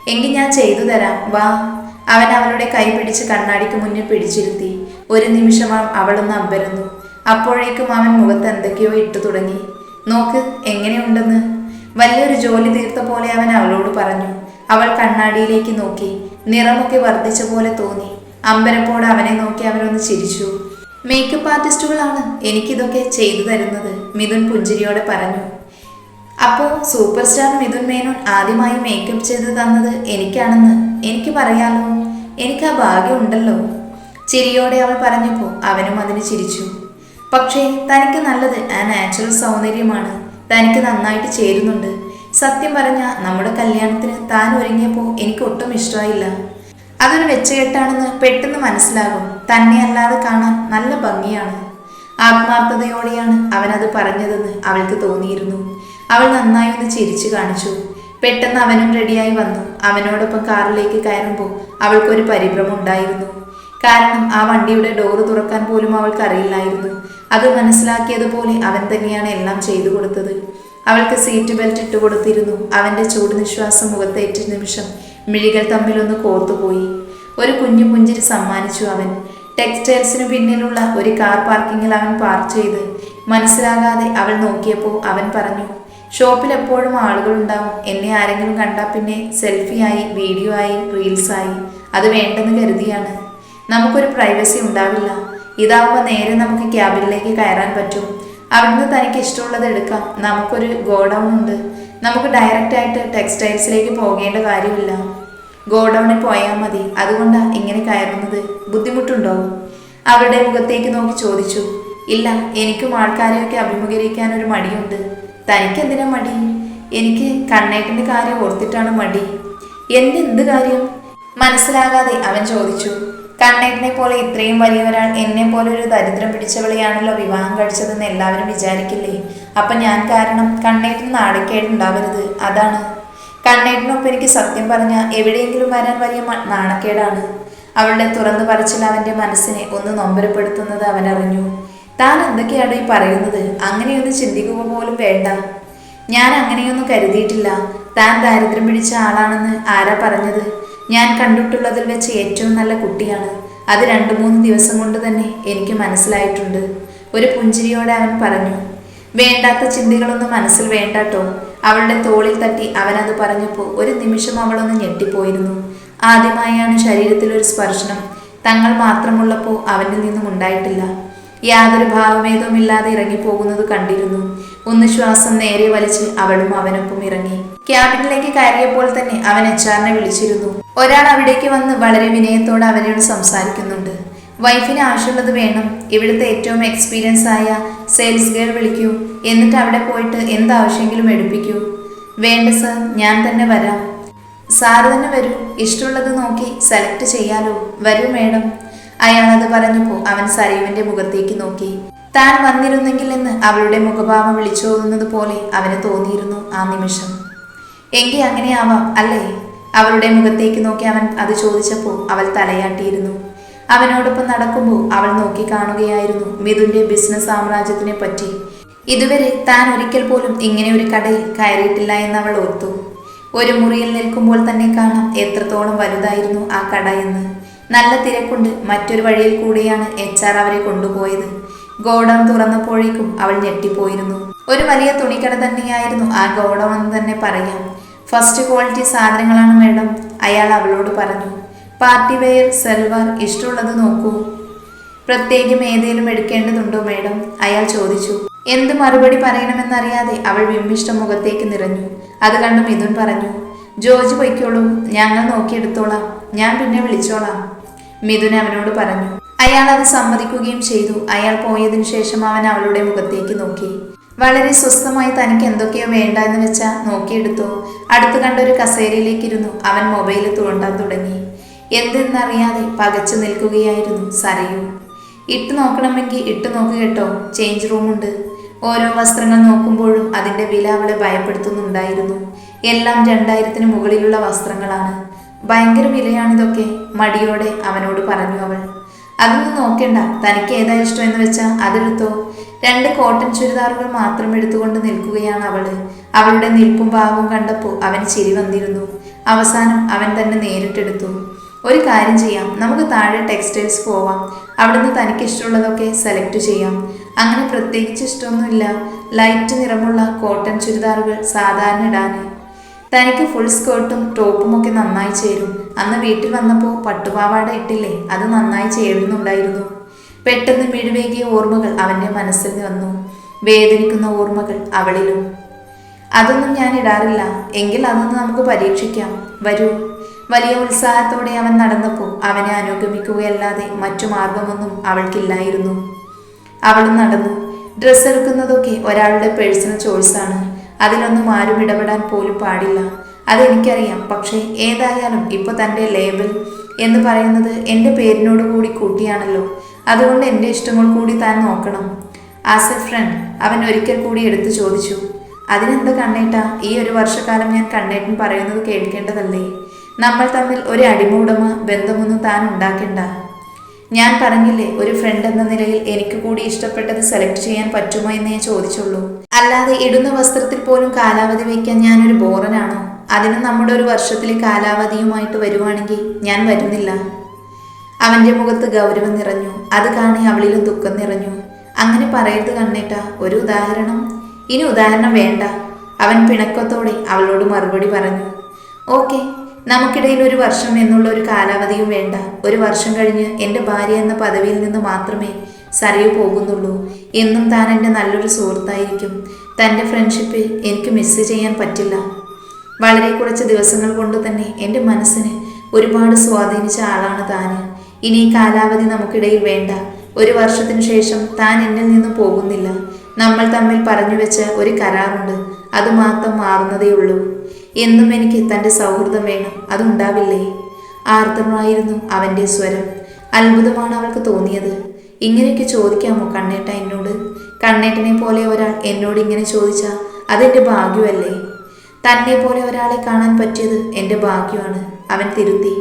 എങ്കിൽ ഞാൻ ചെയ്തു തരാം. വാ. അവൻ അവളുടെ കൈ പിടിച്ച് കണ്ണാടിക്ക് മുന്നിൽ പിടിച്ചിരുത്തി. ഒരു നിമിഷം അവ- അവളൊന്ന് അമ്പരുന്നു. അപ്പോഴേക്കും അവൻ മുഖത്ത് എന്തൊക്കെയോ ഇട്ടു തുടങ്ങി. നോക്ക് എങ്ങനെയുണ്ടെന്ന്. വലിയൊരു ജോലി തീർത്ത പോലെ അവൻ അവളോട് പറഞ്ഞു. അവൾ കണ്ണാടിയിലേക്ക് നോക്കി. നിറമൊക്കെ വർദ്ധിച്ച പോലെ തോന്നി. അമ്പരപ്പോടെ അവനെ നോക്കി അവനൊന്ന് ചിരിച്ചു. മേക്കപ്പ് ആർട്ടിസ്റ്റുകളാണ് എനിക്കിതൊക്കെ ചെയ്തു തരുന്നത് മിഥുൻ പുഞ്ചിരിയോടെ പറഞ്ഞു. അപ്പോൾ സൂപ്പർ സ്റ്റാർ മിഥുൻ മേനോൻ ആദ്യമായി മേക്കപ്പ് ചെയ്ത് തന്നത് എനിക്കാണെന്ന് എനിക്ക് പറയാമോ എനിക്ക് ആ ഭാഗ്യം ഉണ്ടല്ലോ. ചിരിയോടെ അവൾ പറഞ്ഞപ്പോൾ അവനും അതിന് ചിരിച്ചു. പക്ഷേ തനിക്ക് നല്ലത് ആ നാച്ചുറൽ സൗന്ദര്യമാണ്. തനിക്ക് നന്നായിട്ട് ചേരുന്നുണ്ട്. സത്യം പറഞ്ഞ നമ്മുടെ കല്യാണത്തിന് താൻ ഒരുങ്ങിയപ്പോൾ എനിക്ക് ഒട്ടും ഇഷ്ടമായില്ല. അതൊരു വെച്ചുകെട്ടാണെന്ന് പെട്ടെന്ന് മനസ്സിലാകും. തന്നെ അല്ലാതെ കാണാൻ നല്ല ഭംഗിയാണ്. ആത്മാർത്ഥതയോടെയാണ് അവനത് പറഞ്ഞതെന്ന് അവൾക്ക് തോന്നിയിരുന്നു. അവൾ നന്നായി ഒന്ന് ചിരിച്ചു കാണിച്ചു. പെട്ടെന്ന് അവനും റെഡിയായി വന്നു. അവനോടൊപ്പം കാറിലേക്ക് കയറുമ്പോൾ അവൾക്കൊരു പരിഭ്രമം ഉണ്ടായിരുന്നു കാരണം ആ വണ്ടിയുടെ ഡോറ് തുറക്കാൻ പോലും അവൾക്ക് അറിയില്ലായിരുന്നു അത് മനസ്സിലാക്കിയതുപോലെ അവൻ തന്നെയാണ് എല്ലാം ചെയ്തു കൊടുത്തത്. അവൾക്ക് സീറ്റ് ബെൽറ്റ് ഇട്ട് കൊടുത്തിരുന്നു അവന്റെ ചൂട് നിശ്വാസം മുഖത്തേറ്റ നിമിഷം മിഴികൾ തമ്മിലൊന്ന് കോർത്തുപോയി ഒരു കുഞ്ഞു പുഞ്ചിരി സമ്മാനിച്ചു അവൻ. ടെക്സ്റ്റൈൽസിനു പിന്നിലുള്ള ഒരു കാർ പാർക്കിങ്ങിൽ അവൻ പാർക്ക് ചെയ്ത് മനസ്സിലാകാതെ അവൾ നോക്കിയപ്പോൾ അവൻ പറഞ്ഞു ഷോപ്പിൽ എപ്പോഴും ആളുകൾ ഉണ്ടാവും. എന്നെ ആരെങ്കിലും കണ്ടാൽ പിന്നെ സെൽഫിയായി വീഡിയോ ആയി റീൽസായി അത് വേണ്ടെന്ന് കരുതിയാണ്. നമുക്കൊരു പ്രൈവസി ഉണ്ടാവില്ല. ഇതാവുമ്പോൾ നേരെ നമുക്ക് ക്യാബിനിലേക്ക് കയറാൻ പറ്റും. അവിടുന്ന് തനിക്ക് ഇഷ്ടമുള്ളത് എടുക്കാം. നമുക്കൊരു ഗോഡൗൺ ഉണ്ട്. നമുക്ക് ഡയറക്റ്റ് ആയിട്ട് ടെക്സ്റ്റൈൽസിലേക്ക് പോകേണ്ട കാര്യമില്ല. ഗോഡൗണിൽ പോയാൽ മതി. അതുകൊണ്ടാണ് ഇങ്ങനെ കയറുന്നത്. ബുദ്ധിമുട്ടുണ്ടോ? അവരുടെ മുഖത്തേക്ക് നോക്കി ചോദിച്ചു. ഇല്ല എനിക്കും ആൾക്കാരെയൊക്കെ അഭിമുഖീകരിക്കാൻ ഒരു മടിയുണ്ട്. തനിക്ക് എന്തിനാ മടി? എനിക്ക് കണ്ണേട്ടന്റെ കാര്യം ഓർത്തിട്ടാണ് മടി. എന്റെ എന്ത് കാര്യം? മനസ്സിലാകാതെ അവൻ ചോദിച്ചു. കണ്ണേട്ടിനെ പോലെ ഇത്രയും വലിയ ഒരാൾ എന്നെ പോലെ ഒരു ദരിദ്രം പിടിച്ചവളിയാണല്ലോ വിവാഹം കഴിച്ചതെന്ന് എല്ലാവരും വിചാരിക്കില്ലേ? അപ്പൊ ഞാൻ കാരണം കണ്ണേട്ടിന് നാണക്കേടുണ്ടാവരുത്. അതാണ്. കണ്ണേട്ടിനൊപ്പം എനിക്ക് സത്യം പറഞ്ഞ എവിടെയെങ്കിലും വരാൻ വലിയ നാണക്കേടാണ്. അവളുടെ തുറന്നു പറച്ചിൽ അവന്റെ മനസ്സിനെ ഒന്ന് നൊമ്പരപ്പെടുത്തുന്നത് അവനറിഞ്ഞു. താൻ എന്തൊക്കെയാണ് ഈ പറയുന്നത്? അങ്ങനെയൊന്നും ചിന്തിക്കുക പോലും വേണ്ട. ഞാൻ അങ്ങനെയൊന്നും കരുതിയിട്ടില്ല. താൻ ദാരിദ്ര്യം പിടിച്ച ആളാണെന്ന് ആരാ പറഞ്ഞത്? ഞാൻ കണ്ടിട്ടുള്ളതിൽ വെച്ച് ഏറ്റവും നല്ല കുട്ടിയാണ്. അത് രണ്ടു മൂന്ന് ദിവസം കൊണ്ട് തന്നെ എനിക്ക് മനസ്സിലായിട്ടുണ്ട്. ഒരു പുഞ്ചിരിയോടെ അവൻ പറഞ്ഞു വേണ്ടാത്ത ചിന്തകളൊന്നും മനസ്സിൽ വേണ്ടാട്ടോ അവളുടെ തോളിൽ തട്ടി അവനത് പറഞ്ഞപ്പോൾ ഒരു നിമിഷം അവളൊന്ന് ഞെട്ടിപ്പോയിരുന്നു. ആദ്യമായാണ് ശരീരത്തിൽ ഒരു സ്പർശനം. തങ്ങൾ മാത്രമുള്ളപ്പോൾ അവനിൽ നിന്നും ഉണ്ടായിട്ടില്ല. യാതൊരു ഭാവഭേദവുമില്ലാതെ ഇറങ്ങിപ്പോകുന്നത് കണ്ടിരുന്നു. ഒന്ന് ശ്വാസം നേരെ വലിച്ച് അവളും അവനൊപ്പം ഇറങ്ങി. ക്യാബിനിലേക്ക് കയറിയപ്പോൾ തന്നെ അവൻ എച്ച്ആറിനെ വിളിച്ചിരുന്നു. ഒരാൾ അവിടേക്ക് വന്ന് വളരെ വിനയത്തോടെ അവനോട് സംസാരിക്കുന്നുണ്ട്. വൈഫിന് ആവശ്യമുള്ളത് വേണം. ഇവിടുത്തെ ഏറ്റവും എക്സ്പീരിയൻസ് ആയ സെയിൽസ് ഗേൾ വിളിക്കൂ. എന്നിട്ട് അവിടെ പോയിട്ട് എന്താവശ്യമെങ്കിലും എടുപ്പിക്കൂ. വേണ്ട സർ ഞാൻ തന്നെ വരാം. സാറ് തന്നെ വരൂ. ഇഷ്ടമുള്ളത് നോക്കി സെലക്ട് ചെയ്യാലോ. വരൂ മേഡം അയാൾ അത് പറഞ്ഞപ്പോൾ അവൻ സരീവിന്റെ മുഖത്തേക്ക് നോക്കി. താൻ വന്നിരുന്നെങ്കിൽ എന്ന് അവളുടെ മുഖഭാവം വിളിച്ചോതുന്നത് പോലെ അവന് തോന്നിയിരുന്നു ആ നിമിഷം. എങ്കിൽ അങ്ങനെയാവാം അല്ലേ? അവളുടെ മുഖത്തേക്ക് നോക്കി അവൻ അത് ചോദിച്ചപ്പോൾ അവൾ തലയാട്ടിയിരുന്നു. അവനോടൊപ്പം നടക്കുമ്പോൾ അവൾ നോക്കി കാണുകയായിരുന്നു മിഥുന്റെ ബിസിനസ് സാമ്രാജ്യത്തിനെ പറ്റി. ഇതുവരെ താൻ ഒരിക്കൽ പോലും ഇങ്ങനെ ഒരു കടയിൽ കയറിയിട്ടില്ല എന്ന് അവൾ ഓർത്തു. ഒരു മുറിയിൽ നിൽക്കുമ്പോൾ തന്നെ കാണാം എത്രത്തോളം വലുതായിരുന്നു ആ കട എന്ന്. നല്ല തിരക്കുണ്ട് മറ്റൊരു വഴിയിൽ കൂടിയാണ് എച്ച് ആർ അവരെ കൊണ്ടുപോയത്. ഗോഡൗൺ തുറന്നപ്പോഴേക്കും അവൾ ഞെട്ടിപ്പോയിരുന്നു. ഒരു വലിയ തുണിക്കട തന്നെയായിരുന്നു ആ ഗോഡൗൺ എന്ന് തന്നെ പറയാം. ഫസ്റ്റ് ക്വാളിറ്റി സാധനങ്ങളാണ് മേഡം അയാൾ അവളോട് പറഞ്ഞു. പാർട്ടി വെയർ സെൽവർ ഇഷ്ടമുള്ളത് നോക്കൂ. പ്രത്യേകം ഏതേലും എടുക്കേണ്ടതുണ്ടോ മേഡം? അയാൾ ചോദിച്ചു. എന്ത് മറുപടി പറയണമെന്നറിയാതെ അവൾ വിമ്മിഷ്ട മുഖത്തേക്ക് നിറഞ്ഞു. അത് കണ്ട് മിഥുൻ പറഞ്ഞു. ജോജ് പൊയ്ക്കോളൂ ഞങ്ങൾ നോക്കിയെടുത്തോളാം. ഞാൻ പിന്നെ വിളിച്ചോളാം. മിഥുൻ അവനോട് പറഞ്ഞു. അയാൾ അത് സമ്മതിക്കുകയും ചെയ്തു. അയാൾ പോയതിനു ശേഷം അവൻ അവളുടെ മുഖത്തേക്ക് നോക്കി. വളരെ സ്വസ്ഥമായി തനിക്ക് എന്തൊക്കെയോ വേണ്ട എന്ന് വെച്ചാൽ നോക്കിയെടുത്തു. അടുത്ത് കണ്ട ഒരു കസേരയിലേക്കിരുന്നു. അവൻ മൊബൈൽ തോണ്ടാൻ തുടങ്ങി. എന്തെന്നറിയാതെ പകച്ചു നിൽക്കുകയായിരുന്നു സരയു. ഇട്ട് നോക്കണമെങ്കിൽ ഇട്ട് നോക്ക് കേട്ടോ. ചേഞ്ച് റൂമുണ്ട് ഓരോ വസ്ത്രങ്ങൾ നോക്കുമ്പോഴും അതിന്റെ വില അവളെ ഭയപ്പെടുത്തുന്നുണ്ടായിരുന്നു. എല്ലാം രണ്ടായിരത്തിന് മുകളിലുള്ള വസ്ത്രങ്ങളാണ്. ഭയങ്കര വിലയാണിതൊക്കെ മടിയോടെ അവനോട് പറഞ്ഞു അവൾ. അതൊന്നും നോക്കണ്ട. തനിക്ക് ഏതാ ഇഷ്ടം എന്ന് വെച്ചാൽ അതെടുത്തോ. രണ്ട് കോട്ടൺ ചുരിദാറുകൾ മാത്രം എടുത്തുകൊണ്ട് നിൽക്കുകയാണ് അവൾ. അവളുടെ നിൽപ്പും ഭാവവും കണ്ടപ്പോൾ അവൻ ചിരി വന്നിരുന്നു. അവസാനം അവൻ തന്നെ നേരിട്ടെടുത്തു. ഒരു കാര്യം ചെയ്യാം. നമുക്ക് താഴെ ടെക്സ്റ്റൈൽസ് പോവാം. അവിടുന്ന് തനിക്ക് ഇഷ്ടമുള്ളതൊക്കെ സെലക്ട് ചെയ്യാം. അങ്ങനെ പ്രത്യേകിച്ച് ഇഷ്ടമൊന്നുമില്ല. ലൈറ്റ് നിറമുള്ള കോട്ടൺ ചുരിദാറുകൾ സാധാരണ ഇടാന്. തനിക്ക് ഫുൾ സ്കേർട്ടും ടോപ്പും ഒക്കെ നന്നായി ചേരും. അന്ന് വീട്ടിൽ വന്നപ്പോൾ പട്ടുപാവാട ഇട്ടില്ലേ അത് നന്നായി ചേരുന്നുണ്ടായിരുന്നു. പെട്ടെന്ന് മിഴിവേകിയ ഓർമ്മകൾ അവന്റെ മനസ്സിൽ വന്നു വേദനിക്കുന്ന ഓർമ്മകൾ അവളിലും. അതൊന്നും ഞാൻ ഇടാറില്ല. എങ്കിൽ അതൊന്ന് നമുക്ക് പരീക്ഷിക്കാം. വരൂ. വലിയ ഉത്സാഹത്തോടെ അവൻ നടന്നപ്പോൾ അവനെ അനുഗമിക്കുകയല്ലാതെ മറ്റു മാർഗമൊന്നും അവൾക്കില്ലായിരുന്നു. അവൾ നടന്നു. ഡ്രസ്സ് എടുക്കുന്നതൊക്കെ ഒരാളുടെ പേഴ്സണൽ ചോയ്സാണ് അതിലൊന്നും ആരും ഇടപെടാൻ പോലും പാടില്ല. അതെനിക്കറിയാം. പക്ഷേ ഏതായാലും ഇപ്പോൾ തന്റെ ലേബൽ എന്ന് പറയുന്നത് എന്റെ പേരിനോട് കൂടി കൂട്ടിയാണല്ലോ. അതുകൊണ്ട് എന്റെ ഇഷ്ടങ്ങൾ കൂടി താൻ നോക്കണം. ആസ് എ ഫ്രണ്ട് അവൻ ഒരിക്കൽ കൂടി എടുത്തു ചോദിച്ചു അതിനെന്താ കണ്ണേട്ടാ? ഈ ഒരു വർഷക്കാലം ഞാൻ കണ്ണേട്ടൻ പറയുന്നത് കേൾക്കേണ്ടതല്ലേ? നമ്മൾ തമ്മിൽ ഒരു അടിമ ഉടമ ബന്ധമൊന്നും താൻ ഉണ്ടാക്കേണ്ട. ഞാൻ പറഞ്ഞില്ലേ ഒരു ഫ്രണ്ട് എന്ന നിലയിൽ എനിക്ക് കൂടി ഇഷ്ടപ്പെട്ടത് സെലക്ട് ചെയ്യാൻ പറ്റുമോ എന്ന് ചോദിച്ചുള്ളൂ. അല്ലാതെ ഇടുന്ന വസ്ത്രത്തിൽ പോലും കാലാവധി വയ്ക്കാൻ ഞാനൊരു ബോറനാണോ? അതിന് നമ്മുടെ ഒരു വർഷത്തിലെ കാലാവധിയുമായിട്ട് വരുവാണെങ്കിൽ ഞാൻ വരുന്നില്ല. അവന്റെ മുഖത്ത് ഗൗരവം നിറഞ്ഞു. അത് കാണി അവളിലും ദുഃഖം നിറഞ്ഞു. അങ്ങനെ പറയരുത് കണ്ണേട്ട. ഒരു ഉദാഹരണം. ഇനി ഉദാഹരണം വേണ്ട. അവൻ പിണക്കത്തോടെ അവളോട് മറുപടി പറഞ്ഞു. ഓക്കെ നമുക്കിടയിൽ ഒരു വർഷം എന്നുള്ള ഒരു കാലാവധിയും വേണ്ട. ഒരു വർഷം കഴിഞ്ഞ് എന്റെ ഭാര്യ എന്ന പദവിയിൽ നിന്ന് മാത്രമേ സരയു പോകുന്നുള്ളൂ. എന്നും താൻ എന്റെ നല്ലൊരു സുഹൃത്തായിരിക്കും. തന്റെ ഫ്രണ്ട്ഷിപ്പ് എനിക്ക് മിസ് ചെയ്യാൻ പറ്റില്ല. വളരെ കുറച്ച് ദിവസങ്ങൾ കൊണ്ട് തന്നെ എന്റെ മനസ്സിന് ഒരുപാട് സ്വാധീനിച്ച ആളാണ് താൻ ഇനി കാലാവധി നമുക്കിടയിൽ വേണ്ട. ഒരു വർഷത്തിന് ശേഷം താൻ എന്നിൽ നിന്ന് പോകുന്നില്ല. നമ്മൾ തമ്മിൽ പറഞ്ഞു വെച്ച ഒരു കരാറുണ്ട്. അത് മാത്രം മാറുന്നതേയുള്ളൂ എന്നും എനിക്ക് തന്റെ സൗഹൃദം വേണം. അതുണ്ടാവില്ലേ? ആർദ്രമായിരുന്നു അവന്റെ സ്വരം. അത്ഭുതമാണ് അവൾക്ക് തോന്നിയത്. ഇങ്ങനെയൊക്കെ ചോദിക്കാമോ കണ്ണേട്ട എന്നോട്? കണ്ണേട്ടനെ പോലെ ഒരാൾ എന്നോട് ഇങ്ങനെ ചോദിച്ചാൽ അതെന്റെ ഭാഗ്യമല്ലേ? തന്നെ പോലെ ഒരാളെ കാണാൻ പറ്റിയത് എന്റെ ഭാഗ്യമാണ്. അവൻ തിരുത്തി.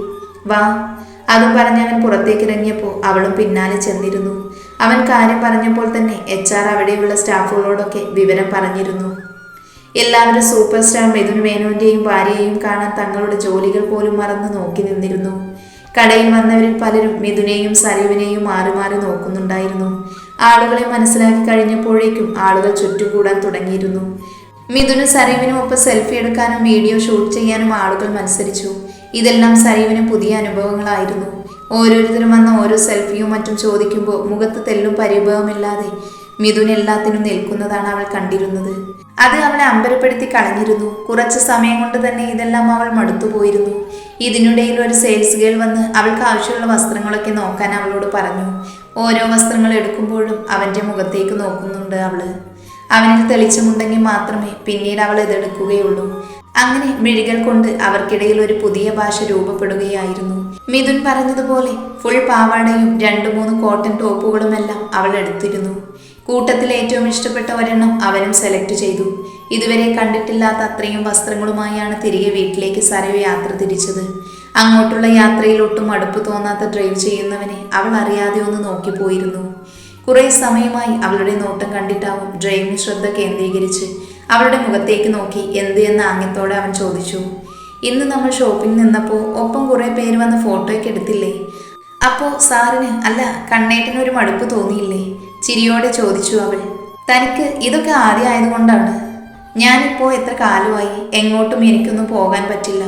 വാ. അതും പറഞ്ഞ് അവൻ പുറത്തേക്ക് ഇറങ്ങിയപ്പോൾ അവളും പിന്നാലെ ചെന്നിരുന്നു. അവൻ കാര്യം പറഞ്ഞപ്പോൾ തന്നെ എച്ച് ആർ അവിടെയുള്ള സ്റ്റാഫുകളോടൊക്കെ വിവരം പറഞ്ഞിരുന്നു. എല്ലാവരും സൂപ്പർ സ്റ്റാർ മിഥുൻ മേനോന്റെയും ഭാര്യയെയും കാണാൻ തങ്ങളുടെ ജോലികൾ പോലും മറന്ന് നോക്കി നിന്നിരുന്നു. കടയിൽ വന്നവരിൽ പലരും മിഥുനെയും സരീവിനെയും മാറി മാറി നോക്കുന്നുണ്ടായിരുന്നു. ആളുകളെ മനസ്സിലാക്കി കഴിഞ്ഞപ്പോഴേക്കും ആളുകൾ ചുറ്റുകൂടാൻ തുടങ്ങിയിരുന്നു. മിഥുനും സരീവിനും ഒപ്പം സെൽഫി എടുക്കാനും വീഡിയോ ഷൂട്ട് ചെയ്യാനും ആളുകൾ മത്സരിച്ചു. ഇതെല്ലാം സരീവിന് പുതിയ അനുഭവങ്ങളായിരുന്നു. ഓരോരുത്തരും വന്ന ഓരോ സെൽഫിയും മറ്റും ചോദിക്കുമ്പോൾ മുഖത്ത് തെല്ലും പരിഭവമില്ലാതെ മിഥുൻ എല്ലാത്തിനും നിൽക്കുന്നതാണ് അവൾ കണ്ടിരുന്നത്. അത് അവളെ അമ്പരപ്പെടുത്തി കളഞ്ഞിരുന്നു. കുറച്ച് സമയം കൊണ്ട് തന്നെ ഇതെല്ലാം അവൾ മടുത്തുപോയിരുന്നു. ഇതിനിടയിൽ ഒരു സെയിൽസ് ഗേൾ വന്ന് അവൾക്ക് ആവശ്യമുള്ള വസ്ത്രങ്ങളൊക്കെ നോക്കാൻ അവളോട് പറഞ്ഞു. ഓരോ വസ്ത്രങ്ങൾ എടുക്കുമ്പോഴും അവന്റെ മുഖത്തേക്ക് നോക്കുന്നുണ്ട് അവൾ. അവനിൽ തെളിച്ചമുണ്ടെങ്കിൽ മാത്രമേ പിന്നീട് അവൾ ഇതെടുക്കുകയുള്ളൂ അങ്ങനെ മിഴികൾ കൊണ്ട് അവർക്കിടയിൽ ഒരു പുതിയ ഭാഷ രൂപപ്പെടുകയായിരുന്നു. മിഥുൻ പറഞ്ഞതുപോലെ ഫുൾ പാവാടയും രണ്ടു മൂന്ന് കോട്ടൺ ടോപ്പുകളുമെല്ലാം അവൾ എടുത്തിരുന്നു. കൂട്ടത്തിൽ ഏറ്റവും ഇഷ്ടപ്പെട്ട ഒരെണ്ണം അവനും സെലക്ട് ചെയ്തു. ഇതുവരെ കണ്ടിട്ടില്ലാത്ത അത്രയും വസ്ത്രങ്ങളുമായാണ് തിരികെ വീട്ടിലേക്ക് സരയു യാത്ര തിരിച്ചത്. അങ്ങോട്ടുള്ള യാത്രയിൽ ഒട്ടും അടുപ്പ് തോന്നാത്ത ഡ്രൈവ് ചെയ്യുന്നവനെ അവൾ അറിയാതെ ഒന്ന് നോക്കിപ്പോയിരുന്നു കുറേ സമയമായി അവളുടെ നോട്ടം കണ്ടിട്ടാവും ഡ്രൈവിന് ശ്രദ്ധ കേന്ദ്രീകരിച്ച് അവളുടെ മുഖത്തേക്ക് നോക്കി എന്ത് എന്ന ആംഗ്യത്തോടെ അവൻ ചോദിച്ചു. ഇന്ന് നമ്മൾ ഷോപ്പിംഗ് നിന്നപ്പോൾ ഒപ്പം കുറേ പേര് വന്ന് ഫോട്ടോയൊക്കെ എടുത്തില്ലേ? അപ്പോൾ സാറിന് അല്ല കണ്ണേട്ടിന് ഒരു മടുപ്പ് തോന്നിയില്ലേ? ചിരിയോടെ ചോദിച്ചു അവൾ. തനിക്ക് ഇതൊക്കെ ആദ്യം ആയതുകൊണ്ടാണ് ഞാനിപ്പോൾ എത്ര കാലമായി എങ്ങോട്ടും എനിക്കൊന്നും പോകാൻ പറ്റില്ല.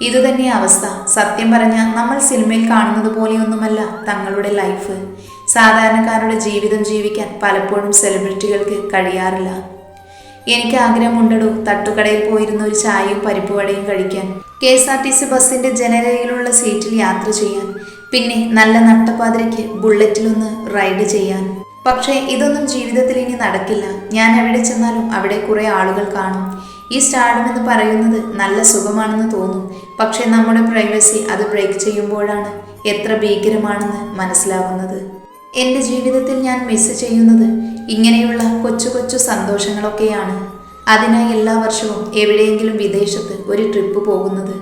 ഇതുതന്നെ അവസ്ഥ. സത്യം പറഞ്ഞ നമ്മൾ സിനിമയിൽ കാണുന്നത് പോലെയൊന്നുമല്ല തങ്ങളുടെ ലൈഫ് സാധാരണക്കാരുടെ ജീവിതം ജീവിക്കാൻ പലപ്പോഴും സെലിബ്രിറ്റികൾക്ക് കഴിയാറില്ല. എനിക്ക് ആഗ്രഹമുണ്ടടോ തട്ടുകടയിൽ പോയിരുന്ന ഒരു ചായയും പരിപ്പ് വടയും കഴിക്കാൻ. K S R T C ബസ്സിന്റെ ജനരയിലുള്ള സീറ്റിൽ യാത്ര ചെയ്യാൻ. പിന്നെ നല്ല നട്ടപ്പാതിരയ്ക്ക് ബുള്ളറ്റിലൊന്ന് റൈഡ് ചെയ്യാൻ. പക്ഷേ ഇതൊന്നും ജീവിതത്തിൽ ഇനി നടക്കില്ല. ഞാൻ എവിടെ ചെന്നാലും അവിടെ കുറേ ആളുകൾ കാണും. ഈ സ്റ്റാർഡം എന്ന് പറയുന്നത് നല്ല സുഖമാണെന്ന് തോന്നും. പക്ഷേ നമ്മുടെ പ്രൈവസി അത് ബ്രേക്ക് ചെയ്യുമ്പോഴാണ് എത്ര ഭീകരമാണെന്ന് മനസ്സിലാവുന്നത്. എന്റെ ജീവിതത്തിൽ ഞാൻ മിസ് ചെയ്യുന്നത് ഇങ്ങനെയുള്ള കൊച്ചു കൊച്ചു സന്തോഷങ്ങളൊക്കെയാണ്. അതിനായി എല്ലാ വർഷവും എവിടെയെങ്കിലും വിദേശത്ത് ഒരു ട്രിപ്പ് പോകുന്നത്.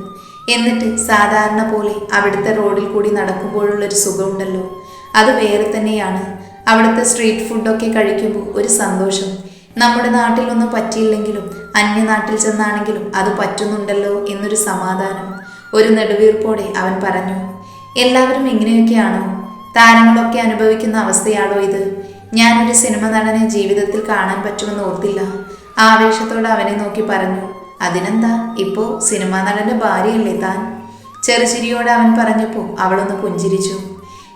എന്നിട്ട് സാധാരണ പോലെ അവിടുത്തെ റോഡിൽ കൂടി നടക്കുമ്പോഴുള്ളൊരു സുഖമുണ്ടല്ലോ. അത് വേറെ തന്നെയാണ്. അവിടുത്തെ സ്ട്രീറ്റ് ഫുഡൊക്കെ കഴിക്കുമ്പോൾ ഒരു സന്തോഷം. നമ്മുടെ നാട്ടിലൊന്നും പറ്റിയില്ലെങ്കിലും അന്യനാട്ടിൽ ചെന്നാണെങ്കിലും അത് പറ്റുന്നുണ്ടല്ലോ എന്നൊരു സമാധാനം. ഒരു നെടുവീർപ്പോടെ അവൻ പറഞ്ഞു എല്ലാവരും ഇങ്ങനെയൊക്കെയാണോ? താരങ്ങളൊക്കെ അനുഭവിക്കുന്ന അവസ്ഥയാണോ ഇത്? ഞാനൊരു സിനിമ നടനെ ജീവിതത്തിൽ കാണാൻ പറ്റുമെന്ന് ഓർത്തില്ല. ആവേശത്തോടെ അവനെ നോക്കി പറഞ്ഞു അതിനെന്താ? ഇപ്പോൾ സിനിമാ നടന്റെ ഭാര്യയല്ലേ താൻ? ചെറുചിരിയോടെ അവൻ പറഞ്ഞപ്പോൾ അവളൊന്ന് പുഞ്ചിരിച്ചു.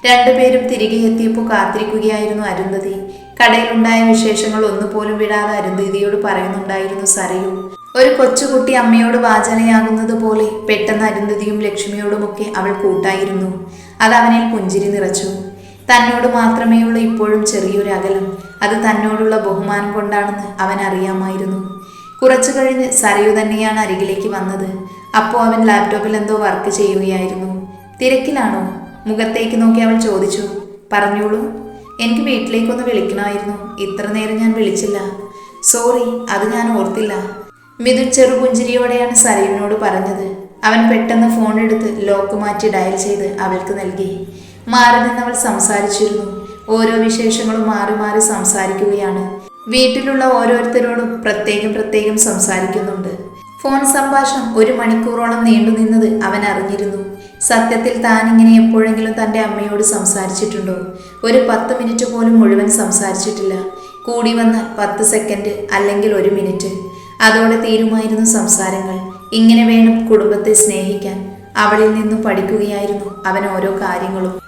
രണ്ടുപേരും തിരികെ എത്തിയപ്പോൾ കാത്തിരിക്കുകയായിരുന്നു അരുന്ധതി. കടയിലുണ്ടായ വിശേഷങ്ങൾ ഒന്നുപോലും വിടാതെ അരുന്ധതിയോട് പറയുന്നുണ്ടായിരുന്നു സരയു. ഒരു കൊച്ചുകുട്ടി അമ്മയോട് വാചനയാകുന്നത് പോലെ പെട്ടെന്ന് അരുന്ധതിയും ലക്ഷ്മിയോടുമൊക്കെ അവൾ കൂട്ടായിരുന്നു. അത് അവനിൽ പുഞ്ചിരി നിറച്ചു. തന്നോട് മാത്രമേയുള്ള ഇപ്പോഴും ചെറിയൊരു അകലം. അത് തന്നോടുള്ള ബഹുമാനം കൊണ്ടാണെന്ന് അവൻ അറിയാമായിരുന്നു. കുറച്ചു കഴിഞ്ഞ് സരയു തന്നെയാണ് അരികിലേക്ക് വന്നത്. അപ്പോൾ അവൻ ലാപ്ടോപ്പിൽ എന്തോ വർക്ക് ചെയ്യുകയായിരുന്നു. തിരക്കിലാണോ? മുഖത്തേക്ക് നോക്കി അവൾ ചോദിച്ചു പറഞ്ഞോളൂ എനിക്ക് വീട്ടിലേക്കൊന്ന് വിളിക്കണമായിരുന്നു. ഇത്ര നേരം ഞാൻ വിളിച്ചില്ല. സോറി അത് ഞാൻ ഓർത്തില്ല. മിഥു ചെറുപുഞ്ചിരിയോടെയാണ് സലീമിനോട് പറഞ്ഞത്. അവൻ പെട്ടെന്ന് ഫോൺ എടുത്ത് ലോക്ക് മാറ്റി ഡയൽ ചെയ്ത് അവൾക്ക് നൽകി. മാറി നിന്നവൾ സംസാരിച്ചിരുന്നു. ഓരോ വിശേഷങ്ങളും മാറി മാറി സംസാരിക്കുകയാണ്. വീട്ടിലുള്ള ഓരോരുത്തരോടും പ്രത്യേകം പ്രത്യേകം സംസാരിക്കുന്നുണ്ട്. ഫോൺ സംഭാഷണം ഒരു മണിക്കൂറോളം നീണ്ടുനിന്നത് അവൻ അറിഞ്ഞിരുന്നു. സത്യത്തിൽ താൻ ഇങ്ങനെ എപ്പോഴെങ്കിലും തന്റെ അമ്മയോട് സംസാരിച്ചിട്ടുണ്ടോ? ഒരു പത്ത് മിനിറ്റ് പോലും മുഴുവൻ സംസാരിച്ചിട്ടില്ല. കൂടി വന്നാൽ പത്ത് സെക്കൻഡ് അല്ലെങ്കിൽ ഒരു മിനിറ്റ്. അതോടെ തീരുമായിരുന്നു സംസാരങ്ങൾ. ഇങ്ങനെ വേണം കുടുംബത്തെ സ്നേഹിക്കാൻ. അവളിൽ നിന്നും പഠിക്കുകയായിരുന്നു അവൻ ഓരോ കാര്യങ്ങളും.